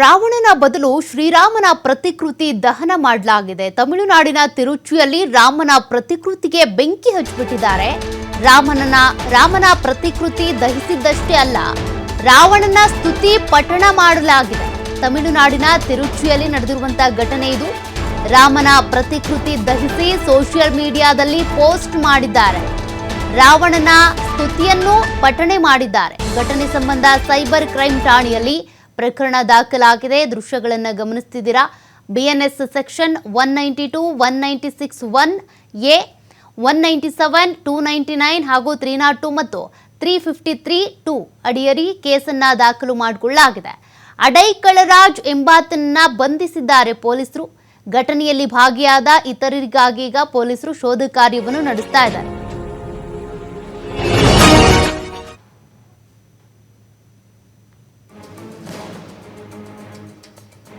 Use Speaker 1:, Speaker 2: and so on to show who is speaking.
Speaker 1: ರಾವಣನ ಬದಲು ಶ್ರೀರಾಮನ ಪ್ರತಿಕೃತಿ ದಹನ ಮಾಡಲಾಗಿದೆ. ತಮಿಳುನಾಡಿನ ತಿರುಚಿಯಲ್ಲಿ ರಾಮನ ಪ್ರತಿಕೃತಿಗೆ ಬೆಂಕಿ ಹಚ್ಚಿಬಿಟ್ಟಿದ್ದಾರೆ. ರಾಮನನ, ರಾಮನ ಪ್ರತಿಕೃತಿ ದಹಿಸಿದ್ದಷ್ಟೇ ಅಲ್ಲ, ರಾವಣನ ಸ್ತುತಿ ಪಠಣ ಮಾಡಲಾಗಿದೆ. ತಮಿಳುನಾಡಿನ ತಿರುಚಿಯಲ್ಲಿ ನಡೆದಿರುವಂತಹ ಘಟನೆ ಇದು. ರಾಮನ ಪ್ರತಿಕೃತಿ ದಹಿಸಿ ಸೋಷಿಯಲ್ ಮೀಡಿಯಾದಲ್ಲಿ ಪೋಸ್ಟ್ ಮಾಡಿದ್ದಾರೆ. ರಾವಣನ ಸ್ತುತಿಯನ್ನು ಪಠಣೆ ಮಾಡಿದ್ದಾರೆ. ಘಟನೆ ಸಂಬಂಧ ಸೈಬರ್ ಕ್ರೈಮ್ ಠಾಣೆಯಲ್ಲಿ ಪ್ರಕರಣ ದಾಖಲಾಗಿದೆ. ದೃಶ್ಯಗಳನ್ನು ಗಮನಿಸ್ತಿದ್ದೀರಾ? BNS section one ninety two one ninety six one A one ninety seven two ninety nine ಹಾಗೂ ತ್ರೀ ನಾಟ್ ಟು ಮತ್ತು ತ್ರೀ ಫಿಫ್ಟಿ ತ್ರೀ ಟೂ ಅಡಿಯರಿ ಕೇಸನ್ನು ದಾಖಲು ಮಾಡಿಕೊಳ್ಳಲಾಗಿದೆ ಅಡೈಕಳರಾಜ್ ಎಂಬಾತನನ್ನ ಬಂಧಿಸಿದ್ದಾರೆ ಪೊಲೀಸರು. ಘಟನೆಯಲ್ಲಿ ಭಾಗಿಯಾದ ಇತರರಿಗಾಗಿ ಈಗ ಪೊಲೀಸರು ಶೋಧ ಕಾರ್ಯವನ್ನು ನಡೆಸ್ತಾ ಇದ್ದಾರೆ.